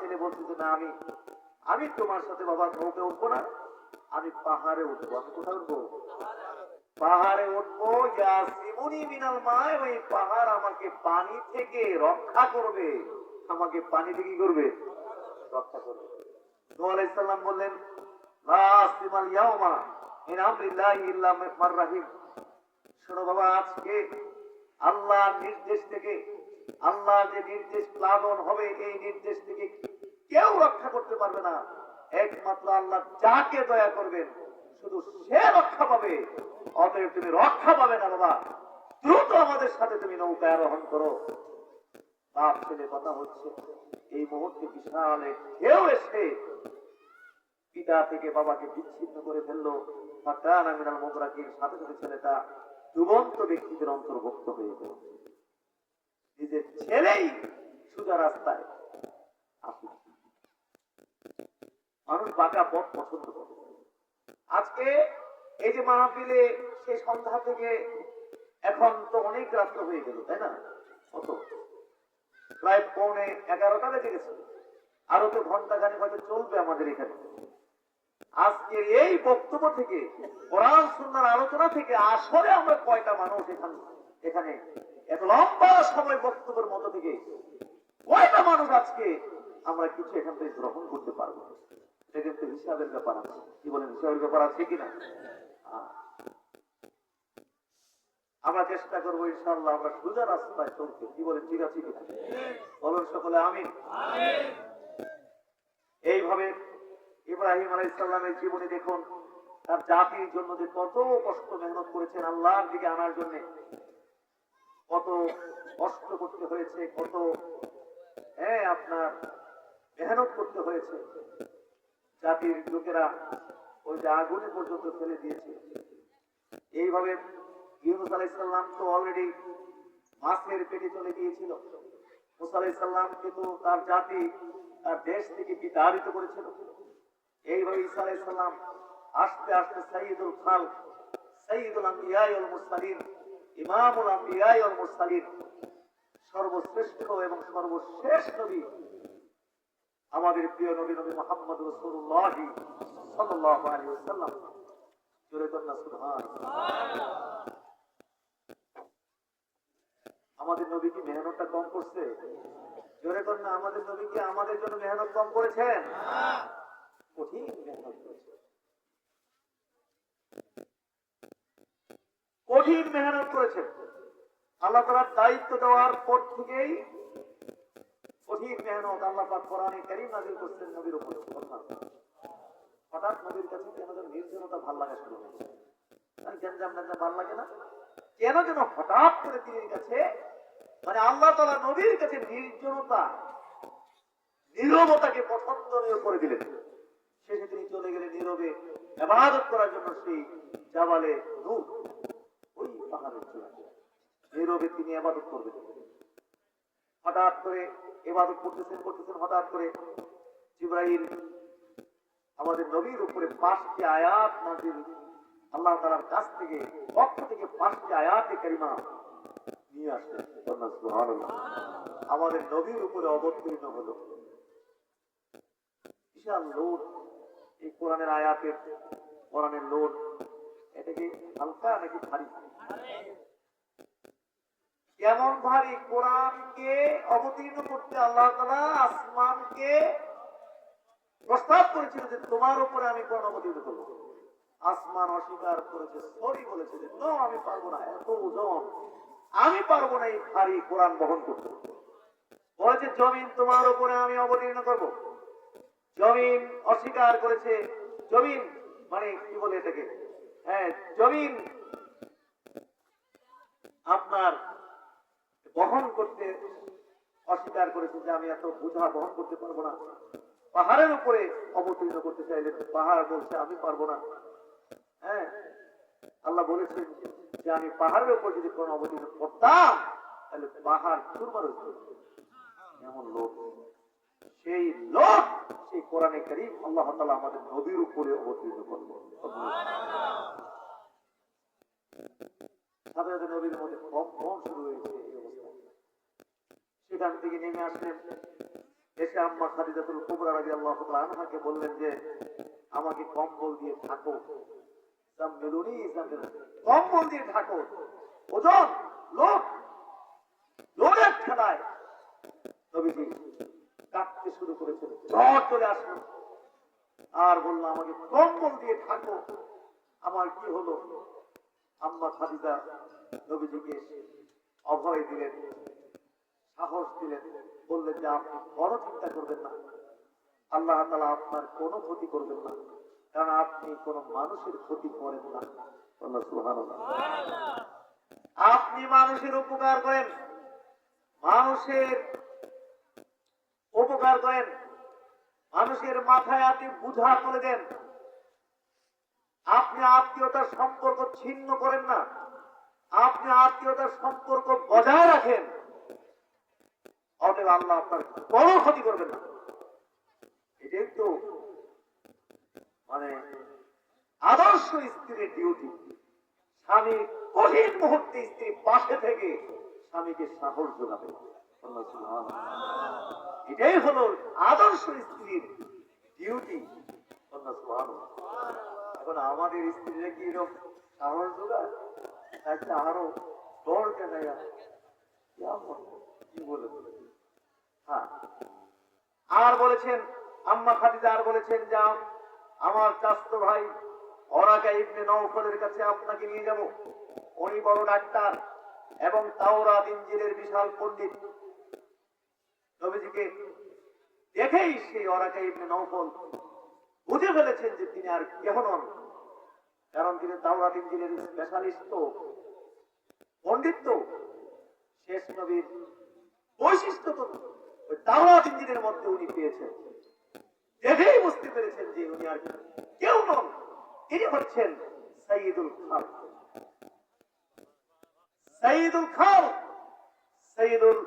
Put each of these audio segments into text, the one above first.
ছেলে বলছে যে, না, আমি আমি তোমার সাথে বাবা নৌকে উঠবো না। আমি পাহাড়ে উঠবো। আমি কোথায় উঠবো? পাহাড়ে উঠবো ইয়াসিমুনি মিনাল মা ওই পাহাড় আমাকে পানি থেকে রক্ষা করবে। আমাকে পানি থেকে কি করবে? রক্ষা করবে। বললেন মার শোনো বাবা, আজকে আল্লাহর নির্দেশ থেকে আল্লাহ যে নির্দেশ প্লাবন হবে, এই নির্দেশ থেকে কেউ রক্ষা করতে পারবে না। একমাত্র আল্লাহ যাকে দয়া করবেন, শুধু সে রক্ষা পাবে। অতএব তুমি রক্ষা পাবে না বাবা। দ্রুত আমাদের সাথে তুমি নৌকায় আরোহণ করো। তার ছেলে, কথা হচ্ছে, এই মুহূর্তে বিশাল এক ঢেউ এসে পিতা থেকে বাবাকে বিচ্ছিন্ন করে ফেলল। ফাটান আমিনাল মোগরাকির সাথে সাথে ছেলেটা ডুবন্ত ব্যক্তিদের অন্তর্ভুক্ত হয়ে গেল। নিজের ছেলেই সোজা রাস্তায় মানুষ বাঁকা পথ পছন্দ করে। আজকে এই যে মাহফিলে সেই সন্ধ্যা থেকে এখন তো অনেক রাস্তা হয়ে গেল, তাই না? কত? প্রায় পৌনে এগারোটা বেজে গেছে। আরও তো ঘণ্টা খানি হয়তো চলবে আমাদের এখানে। আজকের এই বক্তব্য থেকে কোরআন সুন্নার আলোচনা থেকে আসলে আমরা কয়টা মানুষ এখানে এখানে এত লম্বা সময় বক্তব্যের মতো থেকে কয়টা মানুষ আজকে আমরা কিছু এখান থেকে গ্রহণ করতে পারব? কিন্তু হিসাবের ব্যাপার আছে। কি বলেন হিসাবের ব্যাপার আছে কিনা? আমরা চেষ্টা করব ইনশাল্লাহ আমরা সোজা রাস্তায় চলতে। কি বলেন ঠিক আছে কিনা? বলুন সকলে আমি এইভাবে ইব্রাহিম আলাই ইসলামের জীবনে দেখুন, তার জাতির জন্য যে কত কষ্ট মেহনত করেছেন আল্লাহর দিকে আনার জন্য। কত কষ্ট করতে হয়েছে, কত হ্যাঁ আপনার মেহনত করতে হয়েছে। জাতির লোকেরা ওই যে আগুনে পর্যন্ত ফেলে দিয়েছে। এইভাবে ইউনুস আলাইসাল্লাম তো অলরেডি মাছের পেটে চলে গিয়েছিল। মুসা আলাইসাল্লাম কিন্তু তার জাতি, তার দেশ থেকে বিতাড়িত করেছিল। এইভাবে ঈসা আলাইসাল্লাম আস্তে আস্তে সাইয়দুল খাল সাইয়দুল আম্বিয়াই ওয়াল ইমামুল আম্বিয়াই ওয়াল সর্বশ্রেষ্ঠ এবং সর্বশেষ নবী, আমাদের প্রিয় নবী নবী মোহাম্মদ রাসূলুল্লাহ সাল্লাল্লাহু আলাইহি ওয়াসাল্লাম। জোরে কন্যা সুবহান। আমাদের নবী কি মেহনতটা কম করছে? জোরে কন্যা, আমাদের নবী কি আমাদের জন্য মেহনত কম করেছেন? কঠিন মেহনত কঠিন মেহনত করেছেন আল্লাহ তাআলার দায়িত্ব দেওয়ার পর থেকেই কঠিন মেহনত আল্লাহ পাক কোরআনে কারীম নাযিল করছেন নবীর উপর হঠাৎ নবীর কাছে কেন যেন নির্জনতা ভালো লাগা শুরু হয়েছে আর গেঞ্জাম গেঞ্জাম ভালো লাগে না। কেন যেন হঠাৎ করে তিনি কাছে মানে আল্লাহ তাআলা নবীর কাছে নির্জনতা, নীরবতাকে পছন্দনীয় করে দিলেন। শেষে তিনি চলে গেলেন নীরবে। ইবাদত করার জন্য সেই জাবালে নূর ওই পাহাড়ের চূড়ায় নীরবে তিনি এবাদত করবেন। হঠাৎ করে ইবাদত করতেছেন করতেছেন, হঠাৎ করে জিব্রাইল আমাদের নবীর উপরে পাঁচটি আয়াত নাজিল আল্লাহ তাআলার কাছ থেকে, পক্ষ থেকে পাঁচটি আয়াতে কারিমা নিয়ে আসলেন আমাদের নবীর উপরে অবতীর্ণ হলো। বিশাল লোড এই কোরআনের আয়াতের কোরআনের লোড এটা কি হালকা নাকি ভারী? কেমন ভারী? কোরআনকে অবতীর্ণ করতে আল্লাহ আসমানকে প্রস্তাব করেছিল যে তোমার উপরে আমি কোরআন অবতীর্ণ করব। আসমান অস্বীকার করেছে সরি বলেছে যে "No, আমি পারব না এত ওজন। আমি পারব না এই ভারী কোরআন বহন করতে। বলেছে জমিন তোমার উপরে আমি অবতীর্ণ করব। জমিন অস্বীকার করেছে। জমিন মানে কি বলে এটাকে? হ্যাঁ জমিন আপনার বহন করতে অস্বীকার করেছে যে আমি এত বোঝা বহন করতে পারব না। পাহাড়ের উপরে অবতীর্ণ করতে চাইলে পাহাড় বলছে, আমি পারব না। হ্যাঁ আল্লাহ বলেছেন যে আমি পাহাড়ের উপর যদি কোনো অবতীর্ণ করতাম, তাহলে পাহাড় চুরমার এমন লোক। সেই লোক, সেই কোরআনে করিম আল্লাহ তাআলা আমাদের নবীর উপরে অবতীর্ণ করব সাথে নবীর মধ্যে শুরু হয়েছে এই অবস্থা। সেখান থেকে নেমে আসলেন। এসে আম্মা খাদিজাতুল কুবরা রাদিয়াল্লাহু তাআলা আনহাকে বললেন যে, আমাকে কম্বল দিয়ে ঢাকো। কম্বল দিয়ে ঢাকো। ওজন, লোক লোকের খেলায়। নবীজি কাঁদতে শুরু করেছেন জ্বর চলে আসলো। আর বলল আমাকে কম্বল দিয়ে ঢাকো। আমার কি হলো? আম্মা খাদিজা নবীজিকে অভয় দিলেন সাহস দিলেন বললেন যে আপনি বড় চিন্তা করবেন না। আল্লাহ তালা আপনার কোনো ক্ষতি করবেন না। কারণ আপনি কোন মানুষের ক্ষতি করেন না। আপনি মানুষের উপকার করেন। মানুষের উপকার করেন। মানুষের মাথায় আপনি বুঝা করে দেন। আপনি আত্মীয়তার সম্পর্ক ছিন্ন করেন না। আপনি আত্মীয়তার সম্পর্ক বজায় রাখেন। অতএব আল্লাহ আপনার কোনো ক্ষতি করবেন না। এটাই তো মানে আদর্শ স্ত্রীর ডিউটি স্বামী কঠিন মুহূর্তে স্ত্রীর পাশে থেকে স্বামীকে সাহস যোগাবে। এটাই হলো আদর্শ স্ত্রীর ডিউটি এখন আমাদের স্ত্রীরা কি এরকম সাহস একটা আরও কি বলে? হ্যাঁ। আর বলেছেন, আম্মা খাদিজা আর বলেছেন, যে, আমার চাস্ত ভাই ওরাকা ইবনে নওফলের কাছে আপনাকে নিয়ে যাব। উনি বড় ডাক্তার এবং তাওরাত ইঞ্জিলের বিশাল পণ্ডিত। নবীজিকে দেখেই সেই ওরাকা ইবনে নওফল বুঝে ফেলেছেন যে তিনি আর কেহ নন। কারণ তিনি তাওরাত ইঞ্জিলের স্পেশালিস্ট পণ্ডিত শেষ নবীর বৈশিষ্ট্য তো ওই তাওরাত ইঞ্জিনের মধ্যে উনি পেয়েছেন। দেখেই বুঝতে পেরেছেন যে উনি আর কেউ নন, তিনি হচ্ছেন সাইয়দুল খাল। সাইয়দুল খাল সাইয়দুল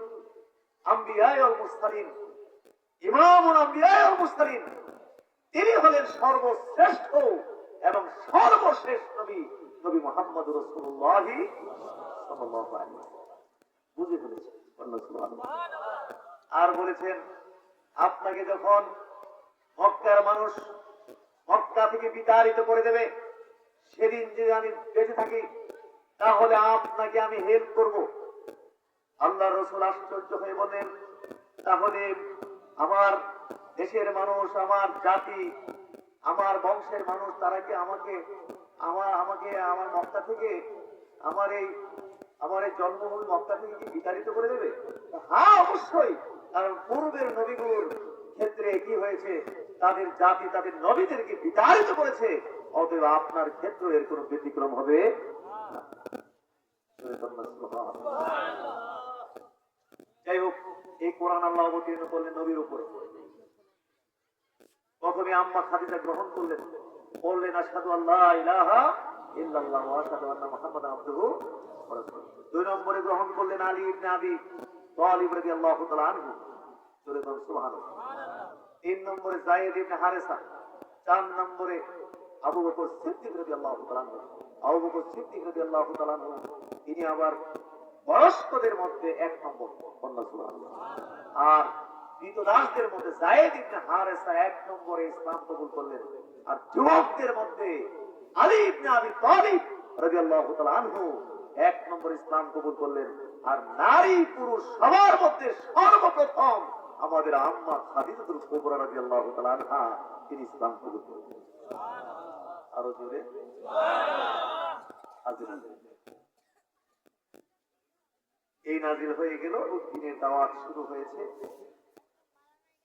তিনি হলেন সর্বশ্রেষ্ঠ এবং সর্বশেষ নবী নবী মোহাম্মদ আলাইহি বুঝে ফেলেছেন আর বলেছেন, আপনাকে যখন মক্কার মানুষ মক্কা থেকে বিতাড়িত করে দেবে, সেদিন যদি আমি বেঁচে থাকি, তাহলে আপনাকে আমি হেল্প করব। আল্লাহ রসুল আশ্চর্য হয়ে বলেন, তাহলে আমার দেশের মানুষ, আমার জাতি, আমার বংশের মানুষ, তারা কি আমাকে, আমার আমাকে, আমার মক্কা থেকে, আমার এই আমার এই জন্মভূমি মক্কা থেকে কি বিতাড়িত করে দেবে? হ্যাঁ অবশ্যই। কারণ পূর্বের নবীগুলোর ক্ষেত্রে কি হয়েছে? তাদের জাতি, তাদের নবীদেরকে বিতাড়িত করেছে। অতএব আপনার ক্ষেত্রে এর কোনো ব্যতিক্রম হবে না। যাই হোক এই কোরআন আল্লাহ অবতীর্ণ করলেন নবীর উপরে। প্রথমে আম্মা খাদিজা গ্রহণ করলেন। বললেন, আশহাদু আল্লাহ ইলাহা ইল্লাল্লাহ আশহাদু আন্না দুই নম্বরে গ্রহণ করলেন আলী ইবনে আবি তালিব রাদিয়াল্লাহু তাআলা আনহু। চলে বলুন সুবহানাল্লাহ। তিন নম্বরে জায়েদ ইবনে হারেসা। চার নম্বরে আবু বকর সিদ্দিক রাদিয়াল্লাহু তাআলা আনহু। আবু বকর সিদ্দিক রাদিয়াল্লাহু তাআলা আনহু, তিনি আবার বয়স্কদের মধ্যে এক নম্বর সুবহানাল্লাহ আর দাসদের মধ্যে জায়েদ ইবনে হারেসা এক নম্বরে ইসলাম কবুল করলেন। আর যুবকদের মধ্যে আলী ইবনে আবি তালিব রাদিয়াল্লাহু তাআলা আনহু এক নম্বর ইসলাম কবুল করলেন। আর নারী পুরুষ সবার মধ্যে সর্বপ্রথম আমাদের আম্মা খাদিজাতুল কুবরা রাদিয়াল্লাহু তাআলা আনহা, তিনি ইসলাম কবুল করলেন। আরও জোরে? হাজির এই নাজিল হয়ে গেল দিনের দাওয়াত শুরু হয়েছে।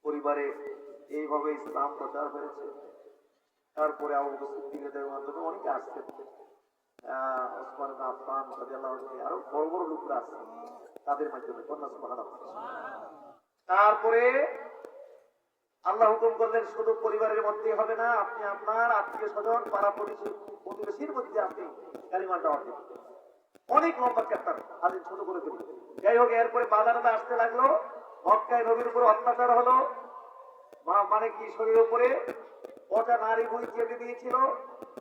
পরিবারে এইভাবে ইসলাম প্রচার হয়েছে। তারপরে অনেকে আহ, ওসমান বড় বড় তারপরে আল্লাহ হুকুম করলেন শুধু পরিবারের মধ্যেই হবে না আপনি আপনার আত্মীয় স্বজন পাড়া প্রতিবেশী প্রতিবেশীর মধ্যে আপনি কালিমাটা অনেক লম্বা ক্যাপ্টার আজ ছোট করে ফেলি যাই হোক এরপরে বাজারটা আসতে লাগল। মক্কায় নবীর উপরে অত্যাচার হলো। মানে কি? শরীরের উপরে ওটা নারী বই চেপে দিয়েছিল।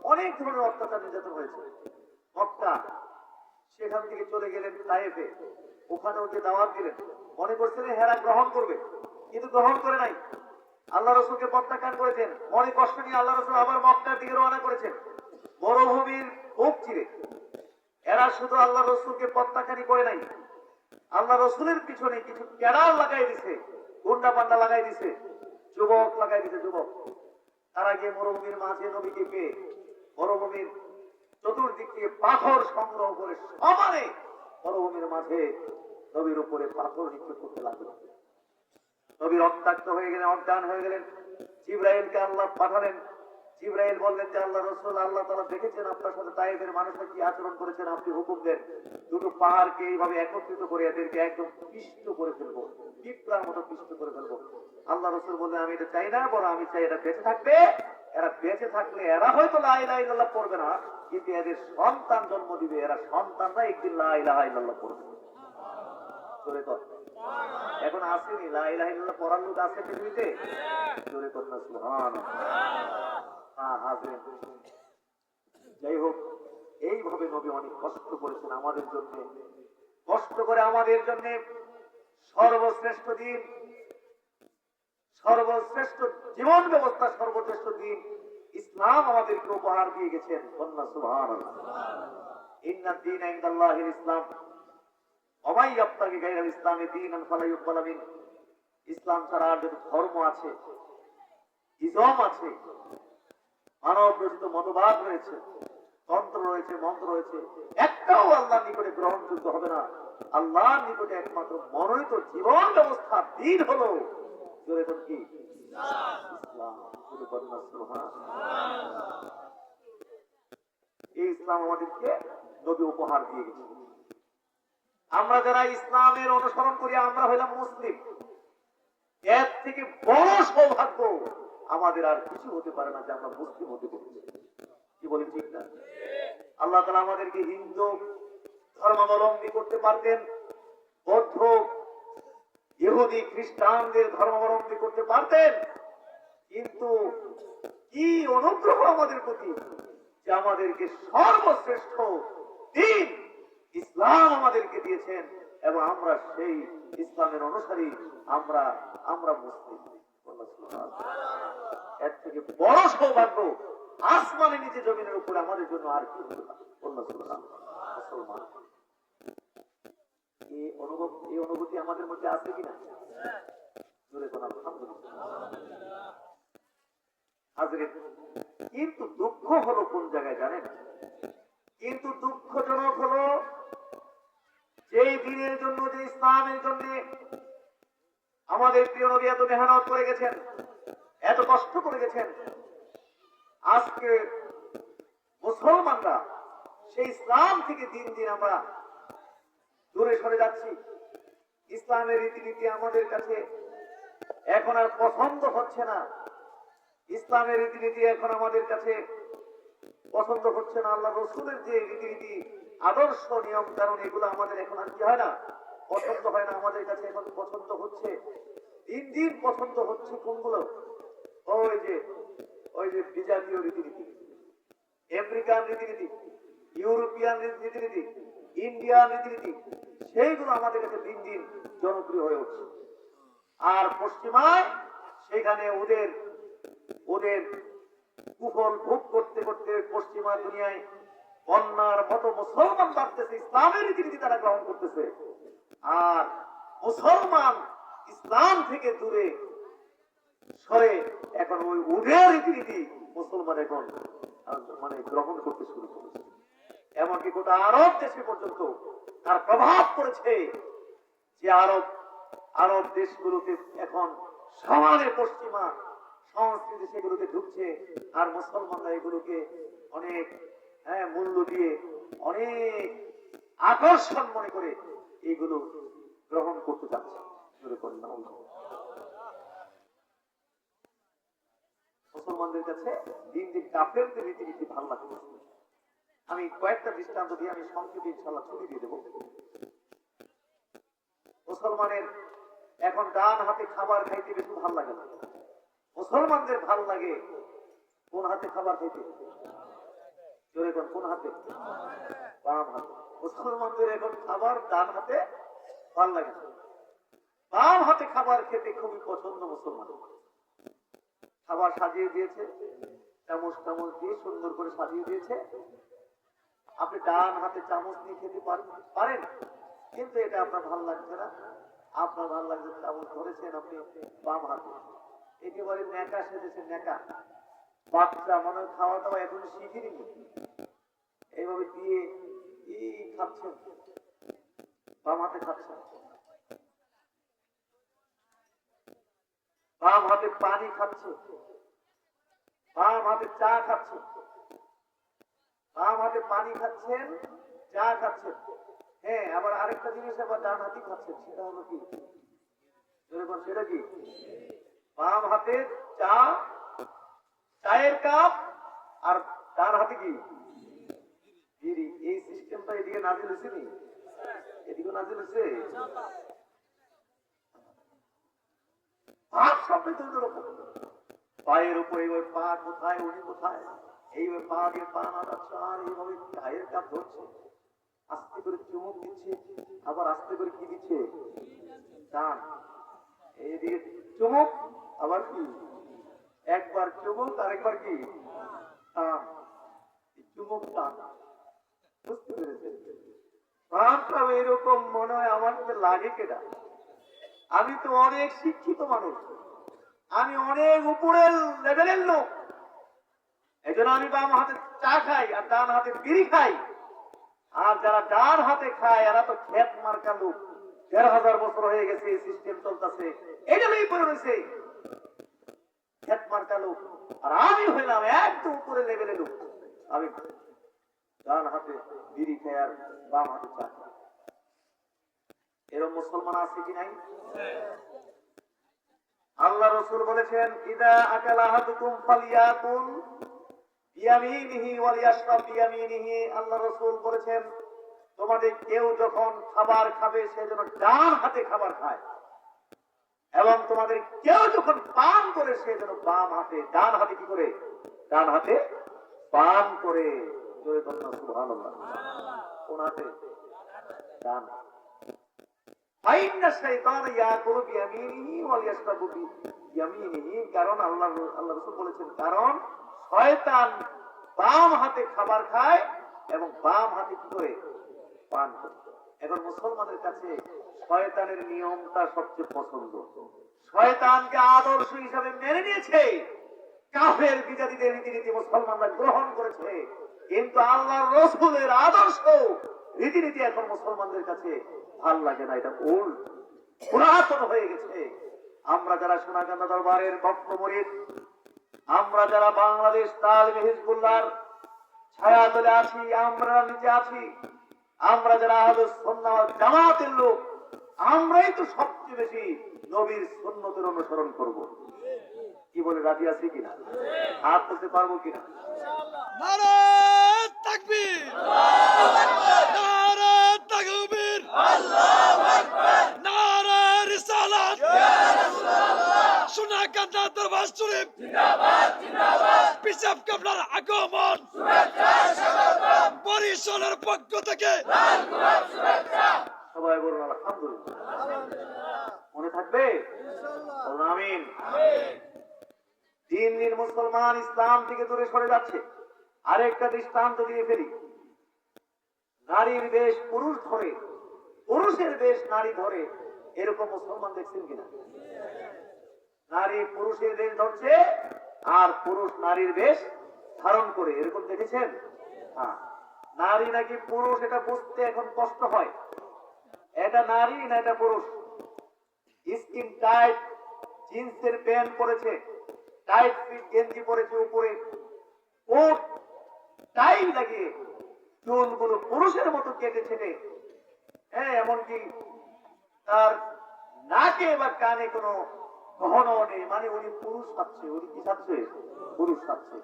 অনেক ধরনের অত্যাচার নির্যাতন হয়েছে। মক্কা সেখান থেকে চলে গেলেন তায়েফে। ওখানে ওকে দাওয়াত দিলেন। মনে করছিলেন হেরা গ্রহণ করবে। কিন্তু গ্রহণ করে নাই। আল্লাহ রসুলকে প্রত্যাখ্যান করেছেন। মনে কষ্ট নিয়ে আল্লাহ রসুল আবার মক্কার দিকে রওনা করেছেন। মরুভূমির বুক চিরে। এরা শুধু আল্লাহ রসুলকে প্রত্যাখ্যানই করে নাই। আল্লাহ রসুলের পিছনে কিছু ক্যাডার লাগাই দিছে, গুন্ডা পান্ডা লাগাই দিছে, যুবক লাগাই দিছে, যুবক। তারা গিয়ে মরুভূমির মাঝে নবীকে পেয়ে, মরুভূমির চতুর্দিক দিয়ে পাথর সংগ্রহ করে সমানে মরুভূমির মাঝে নবীর উপরে পাথর নিক্ষেপ করতে লাগল। নবী রক্তাক্ত হয়ে গেলেন, অজ্ঞান হয়ে গেলেন। জিব্রাইলকে আল্লাহ পাঠালেন জিব্রাইল বললেন যে আল্লাহ রসুল, আল্লাহ তালা দেখেছেন আপনার সাথে তাইবের মানুষরা কি আচরণ করেছেন, আপনি হুকুম দেন। দুটো পাহাড়কে এইভাবে একত্রিত করে এদেরকে একদম পিষ্ট করে ফেলব, পিঁপড়ার মতো পিষ্ট করে ফেলব। আল্লাহ রসুল বললেন, আমি এটা চাই না বড় আমি চাই এটা বেঁচে থাকবে। এরা বেঁচে থাকলে এরা হয়তো লাই লাই ইল্লাল্লাহ পড়বে না, কিন্তু এদের সন্তান জন্ম দিবে, এরা সন্তানরা একদিন লাই লাই ইল্লাল্লাহ পড়বে। জোরে কর। এখন আসেনি লাই লাই ইল্লাল্লাহ পড়ার লোক আছে পৃথিবীতে? জোরে কর না সুবহান যাই হোক এইভাবে নবী অনেক কষ্ট করেছেন আমাদের জন্য। কষ্ট করে আমাদের জন্য সর্বশ্রেষ্ঠ দিন, সর্বশ্রেষ্ঠ জীবন ব্যবস্থা, সর্বশ্রেষ্ঠ দিন ইসলাম আমাদেরকে উপহার দিয়ে গেছেন। কন্যা সুহান ইন্না দিন ইনদাল্লাহিল ইসলাম। অমাই আপ্তাকে গাইরাল ইসলামে দিন ইসলাম ছাড়া আর যত ধর্ম আছে, ইজম আছে মানব মতবাদ রয়েছে, তন্ত্র রয়েছে, মন্ত্র রয়েছে। একটাও আল্লাহর নিকটে গ্রহণযোগ্য হবে না। আল্লাহর নিকটে একমাত্র মনোনীত জীবন ব্যবস্থা দিন হলো কি। এই ইসলাম আমাদেরকে নবী উপহার দিয়ে গেছে। আমরা যারা ইসলামের অনুসরণ করি, আমরা হইলাম মুসলিম। এর থেকে বড় সৌভাগ্য আমাদের আর কিছু হতে পারে না যে আমরা মুসলিম হতে পারি। কি বলেন ঠিক না? আল্লাহ তালা আমাদেরকে হিন্দু ধর্মাবলম্বী করতে পারতেন, বৌদ্ধ, ইহুদি, খ্রিস্টানদের ধর্মাবলম্বী করতে পারতেন, কিন্তু কি অনুগ্রহ আমাদের প্রতি যে আমাদেরকে সর্বশ্রেষ্ঠ দিন ইসলাম আমাদেরকে দিয়েছেন এবং আমরা সেই ইসলামের অনুসারী, আমরা আমরা মুসলিম আল্লাহ সুবহানাহু। এর থেকে বড় সৌভাগ্য, আসমানে নিচে জমিনের উপরে আমাদের জন্য আর কি? মুসলমান। এই এই অনুভূতি আমাদের মধ্যে আছে কোন? কিন্তু দুঃখ হলো কোন জায়গায় জানেন? কিন্তু দুঃখজনক হলো যেই দিনের জন্য যে ইসলামের জন্য আমাদের প্রিয় নবী এত মেহনত করে গেছেন। এত কষ্ট করে গেছেন। আজকে মুসলমানরা সেই ইসলাম থেকে দিন দিন আমরা দূরে সরে যাচ্ছি। ইসলামের রীতিনীতি আমাদের কাছে এখন আর পছন্দ হচ্ছে না। ইসলামের রীতিনীতি এখন আমাদের কাছে পছন্দ হচ্ছে না। আল্লাহ রসুলের যে রীতিনীতি, আদর্শ নিয়ম কারণ এগুলো আমাদের এখন আর কি হয় না? পছন্দ হয় না আমাদের কাছে এখন পছন্দ হচ্ছে। দিন দিন পছন্দ হচ্ছে কোনগুলো? ওই যে ওই যে বিজাতীয় রীতিনীতি। আমেরিকান রীতিনীতি, ইউরোপিয়ান রীতিনীতি, ইন্ডিয়ান রীতিনীতি, সেইগুলো আমাদের কাছে দিন দিন জনপ্রিয় হয়ে উঠছে। আর পশ্চিমায় সেখানে ওদের ওদের কুফল ভোগ করতে করতে পশ্চিমা দুনিয়ায় বন্যার মতো মুসলমান বাড়তেছে, ইসলামের রীতিনীতি তারা গ্রহণ করতেছে। আর মুসলমান ইসলাম থেকে দূরে সরে এখন ওই উদের রীতিনীতি মুসলমান এখন মানে গ্রহণ করতে শুরু করেছে। এমনকি গোটা আরব দেশে পর্যন্ত তার প্রভাব পড়েছে যে আরব আরব দেশগুলোতে এখন সমানে পশ্চিমা সংস্কৃতি সেগুলোকে ঢুকছে, আর মুসলমানরা এগুলোকে অনেক হ্যাঁ মূল্য দিয়ে অনেক আকর্ষণ মনে করে এইগুলো গ্রহণ করতে যাচ্ছে। মুসলমানদের কাছে দিন দিন কাফেরদের রীতিনীতি ভালো লাগছে আমি কয়েকটা দৃষ্টান্ত দিয়ে আমি সংক্ষেপে ইনশাল্লাহ ছুটি দিয়ে দেবো। মুসলমানের এখন ডান হাতে খাবার খাইতে বেশি ভালো লাগে না। মুসলমানদের ভালো লাগে কোন হাতে খাবার খাইতে? জোরে কোন কোন হাতে? বাম হাতে। মুসলমানদের এখন খাবার ডান হাতে ভালো লাগে না। বাম হাতে খাবার খেতে খুবই পছন্দ মুসলমান খাবার সাজিয়ে দিয়েছে, চামচ চামচ দিয়ে সুন্দর করে সাজিয়ে দিয়েছে। আপনি ডান হাতে চামচ দিয়ে খেতে পারেন, কিন্তু এটা আপনার ভালো লাগছে না। আপনার ভালো লাগছে চামচ ধরেছেন আপনি বাম হাতে। একেবারে ন্যাকা সেজেছে, ন্যাকা। বাচ্চা মনে খাওয়া দাওয়া এখন শিখিনি। এইভাবে দিয়ে ই খাচ্ছেন? বাম হাতে খাচ্ছেন। বাম হাতে পানি খাচ্ছে। বাম হাতে চা খাচ্ছে বাম হাতে পানি খাচ্ছেন, চা খাচ্ছেন। হ্যাঁ আবার আরেকটা জিনিস আবার ডান হাতে খাচ্ছেন, সেটা হলো কি? সেটা কি? বাম হাতে চা, চায়ের কাপ, আর ডান হাতে কি? বিড়ি। এই সিস্টেমটা এদিকে নাজিল হয়েছে এদিকে নাজিল হয়েছে? ভাব সবই দুই রকম পায়ের উপরে ওই পা কোথায়, উনি কোথায়? এইভাবে পা দিয়ে পা এইভাবে চায়ের কাপ ধরছে। আস্তে করে চুমুক দিচ্ছে, আবার আস্তে করে কি দিচ্ছে? এইদিকে চুমুক, আবার কি? একবার চুমুক আর একবার কি চুমুক টান। বুঝতে পেরেছেন? প্রাণটা এরকম মনে হয় আমার লাগে কেটা আমি তো অনেক শিক্ষিত মানুষ। আমি অনেক উপরের লেভেলের লোক। এই জন্য আমি বাম হাতে চা খাই আর ডান হাতে বিড়ি খাই। আর যারা ডান হাতে খায়, এরা তো খেত মার্কা লোক। দেড় হাজার বছর হয়ে গেছে, এই সিস্টেম চলতেছে। এটা নিয়ে পড়ে রয়েছে খেত মার্কা লোক। আর আমি হইলাম একদম উপরে লেভেলে লোক। আমি ডান হাতে বিড়ি খাই আর বাম হাতে চা খাই। এরকম মুসলমান আছে কি নাই? আল্লাহ রসুল বলেছেন, ইদা আকাল আহাদুকুম ফালিয়াকুল বিয়ামিনিহি ওয়াল ইয়াশরাব বিয়ামিনিহি। আল্লাহ রসুল বলেছেন, তোমাদের কেউ যখন খাবার খাবে, সে যেন ডান হাতে খাবার খায়। এবং তোমাদের কেউ যখন পান করে, সে যেন বাম হাতে, ডান হাতে কি করে? ডান হাতে পান করে। কন্যা সুবহানাল্লাহ। কোন হাতে? ডান হাতে। কারণ আল্লাহ আল্লাহ রাসূল বলেছেন, কারণ শয়তান বাম হাতে খাবার খায় এবং বাম হাতে কি করে? পান এখন মুসলমানের কাছে শয়তানের নিয়মটা সবচেয়ে পছন্দ। শয়তানকে আদর্শ হিসাবে মেনে নিয়েছে। কাফের বিজাতিদের রীতিনীতি মুসলমানরা গ্রহণ করেছে। কিন্তু আল্লাহর রসুলের আদর্শ রীতিনীতি এখন মুসলমানদের কাছে ভালো লাগে না, এটা ওল্ড পুরাতন হয়ে গেছে। আমরা যারা সোনাকান্দা দরবারের ভক্ত মরিদ, আমরা যারা বাংলাদেশ তালিম হিজবুল্লাহর ছায়া তলে আছি, আমরা নিচে আছি, আমরা যারা ওয়াল জামাতের লোক, আমরাই তো সবচেয়ে বেশি নবীর সুন্নতের অনুসরণ করব। কি বলে রাজি আছি কিনা? হাত তুলতে পারব কিনা নারে তাকবীর নারে তাকবীর নারে রিসালাত সোনা কান্দা দরবার শরীফ পিসাব কাবলার আগমন বরিশালের পক্ষ থেকে সবাই বলুন আলহামদুলিল্লাহ মনে থাকবে বলুন দিন দিন মুসলমান ইসলাম থেকে দূরে সরে যাচ্ছে। আরেকটা দৃষ্টান্ত দিয়ে ফেলি। নারীর বেশ পুরুষ ধরে, পুরুষের বেশ নারী ধরে, এরকম মুসলমান দেখছেন কিনা? নারী পুরুষের বেশ ধরছে, আর পুরুষ নারীর বেশ ধারণ করে, এরকম দেখেছেন? হ্যাঁ। নারী নাকি পুরুষ, এটা বুঝতে এখন কষ্ট হয়। এটা নারী না এটা পুরুষ? স্কিন টাইট জিন্সের প্যান্ট পরেছে টাইট ফিট গেঞ্জি পরেছে উপরে। কোট টাই লাগিয়ে চুলগুলো পুরুষের মতো কেটে ছেটে। হ্যাঁ এমনকি তার নাকে বা কানে কোনো গহনা নেই। মানে উনি পুরুষ সাজছে উনি কি সাজছে পুরুষ সাজছে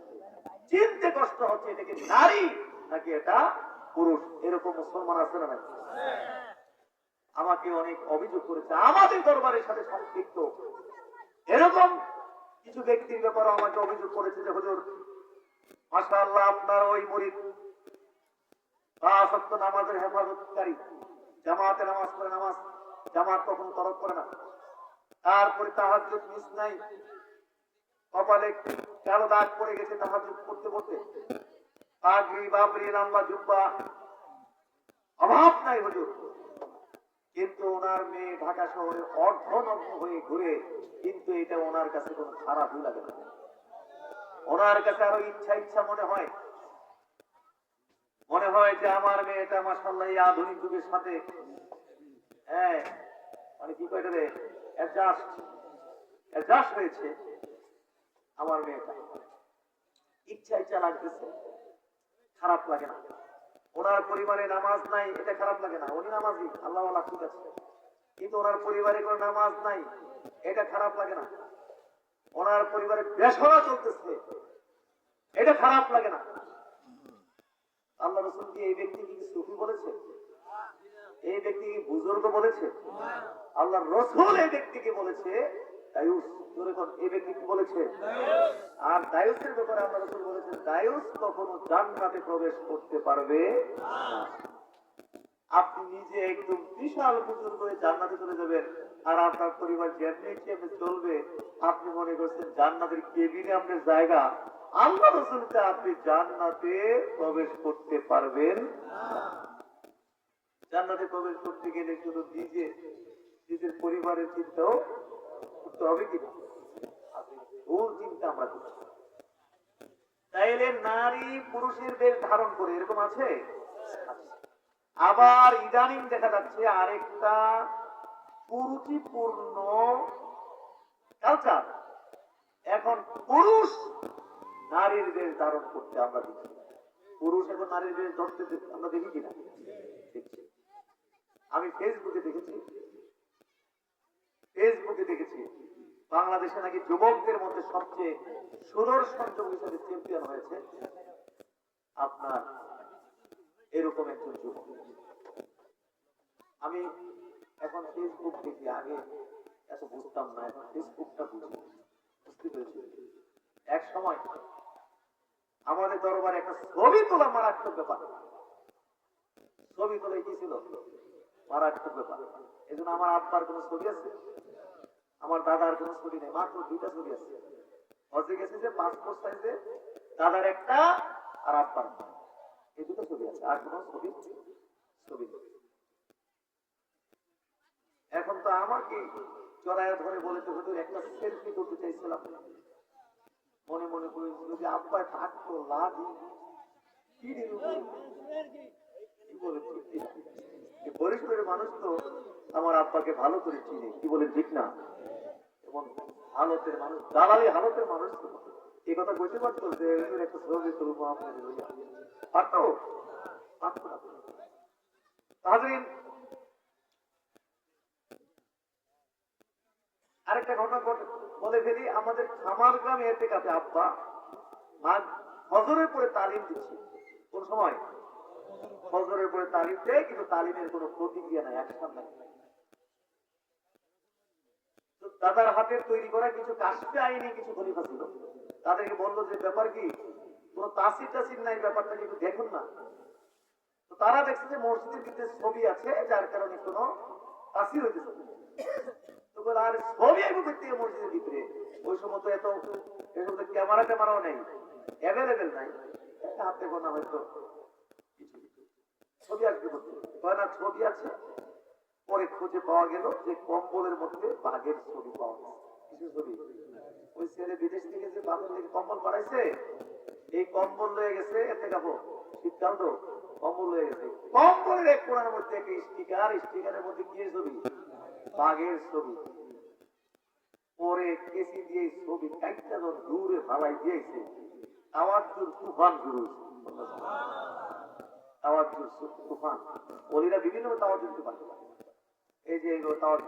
চিনতে কষ্ট হচ্ছে এটা কি নারী নাকি এটা পুরুষ? এরকম মুসলমান আছে না নাকি আমাকে অনেক অভিযোগ করেছে। আমাদের দরবারের সাথে সম্পৃক্ত। এরকম কিছু ব্যক্তির ব্যাপারে আমাকে অভিযোগ করেছে যে, হুজুর, মাশাআল্লাহ আপনার ওই মরিদ পাঁচ ওয়াক্ত নামাজের হেফাজতকারী জামাতে নামাজ পড়ে, নামাজ জামাত কখনো তরক করে না। তারপরে তাহাজ্জুদ মিস নাই। কপালে কালো দাগ পড়ে গেছে তাহাজ্জুদ পড়তে পড়তে পাগড়ি, বাবরি লম্বা জুব্বা, অভাব নাই হুজুর। কিন্তু ওনার মেয়ে ঢাকা শহরে অর্ধনগ্ন হয়ে ঘুরে, কিন্তু এটা ওনার কাছে কোনো খারাপই লাগে না। ওনার কাছে আরও ইচ্ছা ইচ্ছা মনে হয়। মনে হয় যে আমার মেয়েটা মাসাল্লাহ এই আধুনিক যুগের সাথে হ্যাঁ মানে কি কয় রে? অ্যাডজাস্ট অ্যাডজাস্ট হয়েছে আমার মেয়েটা। ইচ্ছা ইচ্ছা লাগতেছে, খারাপ লাগে না। ওনার পরিবারে নামাজ নাই, এটা খারাপ লাগে না। উনি নামাজি, আল্লাহ ঠিক আছে। কিন্তু ওনার পরিবারে কোনো নামাজ নাই, এটা খারাপ লাগে না। ওনার পরিবারে বেসরা চলতেছে, এটা খারাপ লাগে না। আল্লাহ রসুল কি এই ব্যক্তি কি সুফি বলেছে? এই ব্যক্তি কি বুজুর্গ বলেছে? আল্লাহ রসুল এই ব্যক্তিকে বলেছে দায়ুস জোরে এই ব্যক্তি বলেছে? আর দায়ুসের ব্যাপারে আল্লাহ রসুল বলেছেন দায়ুস কখনো জান্নাতে প্রবেশ করতে পারবে আপনি নিজে একদম বিশাল বুজুর্গ জান্নাতে চলে যাবেন। আর আপনার পরিবার যেমনি যেমনি চলবে আপনি মনে করছেন জান্নাতের কেবিনে আপনার জায়গা। আল্লাহ রসুলকে আপনি জান্নাতে প্রবেশ করতে পারবেন জান্নাতে প্রবেশ করতে গেলে শুধু নিজে নিজের পরিবারের চিন্তাও করতে হবে কি? ভুল চিন্তা আমরা করছি। তাইলে নারী পুরুষের বেশ ধারণ করে, এরকম আছে। আবার ইদানিং দেখা যাচ্ছে আরেকটা কুরুচিপূর্ণ কালচার এখন পুরুষ নারীর বেশ ধারণ করতে আমরা দেখি। পুরুষ এখন নারীর বেশ ধরতে আমরা দেখি কিনা? আমি ফেসবুকে দেখেছি। ফেসবুকে দেখেছি, বাংলাদেশে নাকি যুবকদের মধ্যে সবচেয়ে সুদর্শন যুবক হিসেবে চ্যাম্পিয়ন হয়েছে আপনার এরকম একজন যুবক। আমি এখন ফেসবুক দেখি, আগে এত বুঝতাম না, এখন ফেসবুকটা বুঝি, বুঝতে পেরেছি। এক সময় আমাদের দরবারে একটা ছবি তোলা মারাত্মক ব্যাপার। ছবি তোলা কি ছিল? মারাত্মক ব্যাপার। এই জন্য আমার আব্বার কোনো ছবি আছে? আমার দাদার কোনো ছবি নেই, মাত্র দুইটা ছবি আছে। হজে গেছে যে পাসপোর্ট সাইজে দাদার একটা আর আব্বার এই দুটো ছবি আছে, আর কোনো ছবি ছবি এখন তো আমাকে চড়াইয়া ধরে বলে তো হুজুর, একটা সেলফি করতে চাইছিলাম। মনে মনে করেছিল যে আব্বা থাকতো লাদি পিড়ির বলে ফরিদপুরের মানুষ তো আমার আব্বাকে ভালো করে চিনে। কি বলে, ঠিক না? হালতের মানুষ, দালালি হালতের মানুষ এই কথা বলতে পারতো যে একটা আরেকটা ঘটনা ঘটে, বলে ফেলি, আমাদের কাছে ফজরের পরে তালিম দিচ্ছে। কোন সময়? ফজরের পরে তালিম দেয়, কিন্তু তালিমের কোনো প্রতিক্রিয়া নাই অ্যাকশন নাই তো দাদার হাতের তৈরি করা কিছু কাশফে আইনি কিছু খলিফা ছিল। তাদেরকে বলল যে, ব্যাপার কি? কোনো তাসির টাসির নাই, ব্যাপারটা কিন্তু দেখুন না? তো তারা দেখছে যে মসজিদের ভিতরে ছবি আছে, যার কারণে কোনো তাসির হইতেছে তো বলে, আর, ছবি আইব করতে মসজিদের ভিতরে। ওই সময় তো এত এসব ক্যামেরা ট্যামেরাও নেই অ্যাভেলেবেল নাই। হাতে গোনা হয়তো। ছবি আসবে না, ছবি আছে? পরে খুঁজে পাওয়া গেল যে কম্বলের মধ্যে বাঘের ছবি পাওয়া গেছে। কিছু ছবি? ওই ছেলে বিদেশ থেকে যে বাঘের থেকে কম্বল বাড়াইছে এই কম্বল লয়ে গেছে এতে গাবো শীতকাল তো কম্বল লয়ে গেছে। কম্বলের এক কোণার মধ্যে একটা স্টিকার স্টিকারের মধ্যে কি ছবি? বাঘের ছবি। পরে কেসি দিয়ে ছবি কাইটা যখন দূরে ভালাই দিয়েছে। আওয়াজ জোর তুফান শুরু হয়েছে। তাওয়াজ তুফান। ওলিরা বিভিন্ন তাওয়াজ দিতে পারে এই যে এগুলো তাওয়াজ